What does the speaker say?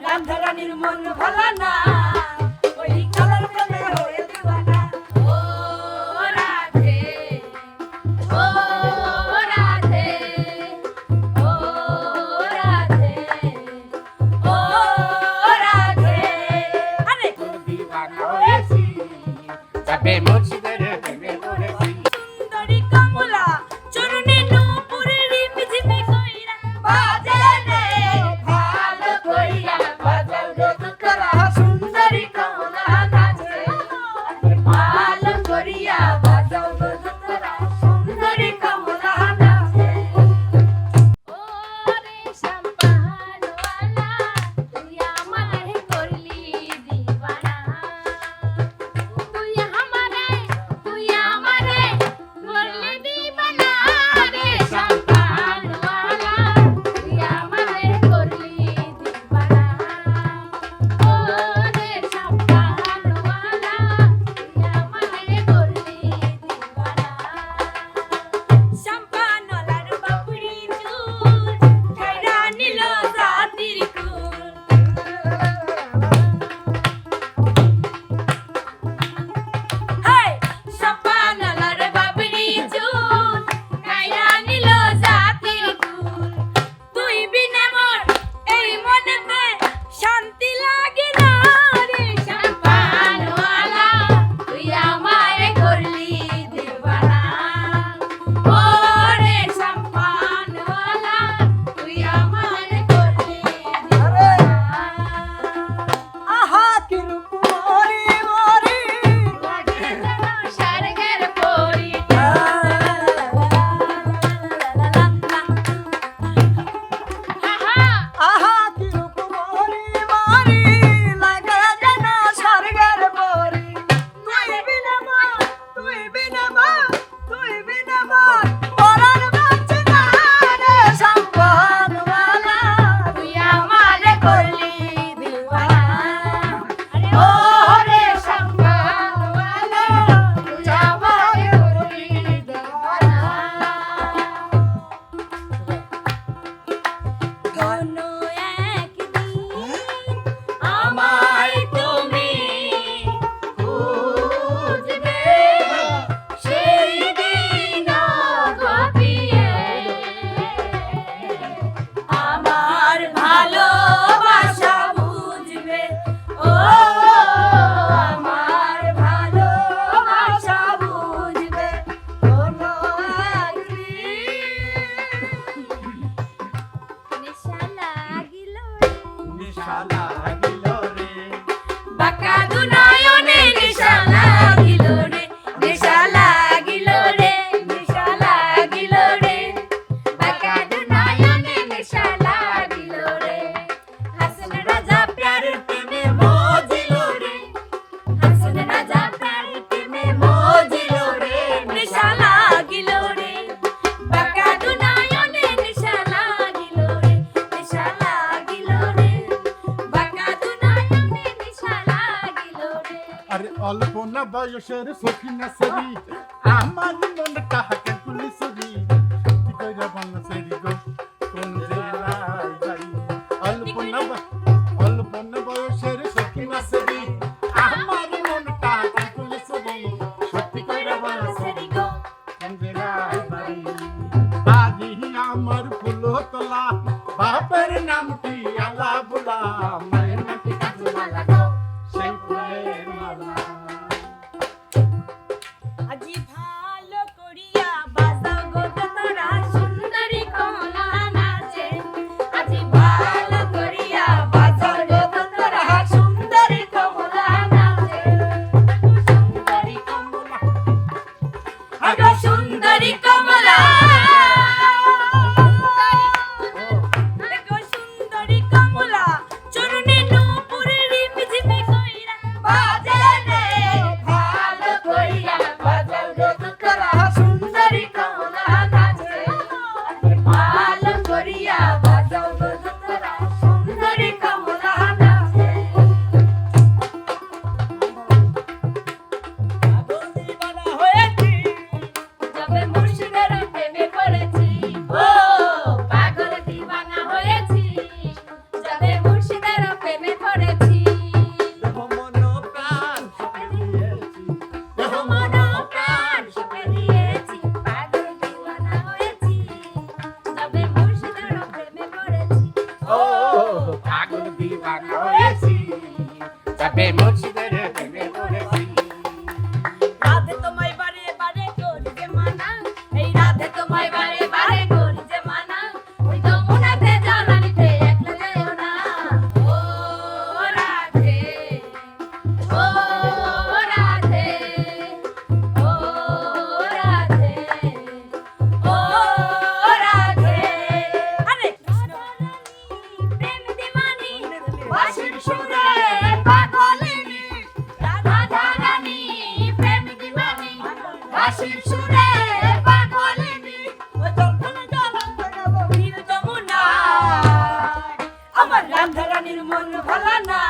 রাধারানীর মন ভালো না। অল্প না বয়সের সখিনা সেরি। আমার মনটা হাকে গুলি সেরি কি কইরা বলনা সেরি গো। কোন very much. রানীর